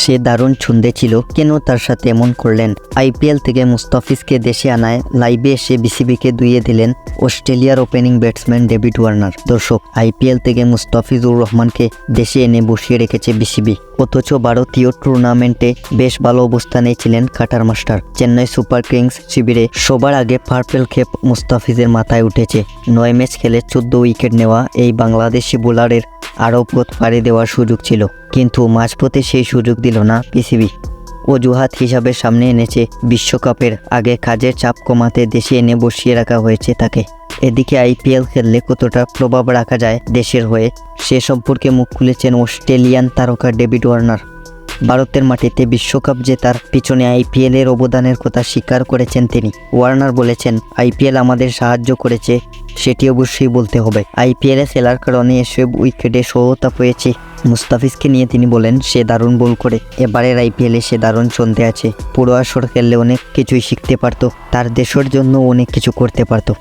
সে দারুণ ছন্দে ছিল, কেন তার সাথে এমন করলেন? আইপিএল থেকে মুস্তাফিজকে দেশে আনায় লাইভে এসে বিসিবিকে দুইয়ে দিলেন অস্ট্রেলিয়ার ওপেনিং ব্যাটসম্যান ডেভিড ওয়ার্নার। দর্শক, আইপিএল থেকে মুস্তাফিজুর রহমানকে দেশে এনে বসিয়ে রেখেছে বিসিবি। অথচ ভারতীয় টুর্নামেন্টে বেশ ভালো অবস্থানে ছিলেন cutter master. Chennai Super Kings শিবিরে সবার আগে পার্পেল খেপ মুস্তাফিজের মাথায় উঠেছে। নয় ম্যাচ খেলে চোদ্দ উইকেট নেওয়া এই বাংলাদেশি বোলারের আরও পথ পাড়ি দেওয়ার সুযোগ ছিল। কিন্তু মাঝপথে সেই সুযোগ দিল না পিসিবি অজুহাত হিসাবে সামনে এনেছে বিশ্বকাপের আগে কাজের চাপ কমাতে দেশে এনে বসিয়ে রাখা হয়েছে তাকে। এদিকে আইপিএল খেললে কতটা প্রভাব রাখা যায় দেশের হয়ে, সে সম্পর্কে মুখ খুলেছেন অস্ট্রেলিয়ান তারকা ডেভিড ওয়ার্নার। ভারতের মাটিতে বিশ্বকাপ জেতার পিছনে আইপিএল এর অবদানের কথা স্বীকার করেছেন তিনি। ওয়ার্নার বলেছেন, আইপিএল আমাদের সাহায্য করেছে, সেটি অবশ্যই বলতে হবে। আইপিএলে খেলার কারণে এসব উইকেটে সহতা পেয়েছে মুস্তাফিজকে নিয়ে তিনি বলেন, সে দারুণ বল করে, এবারের আইপিএলে সে দারুণ চলতে আছে। পুরো আসর খেললে অনেক কিছুই শিখতে পারতো, তার দেশের জন্য অনেক কিছু করতে পারতো।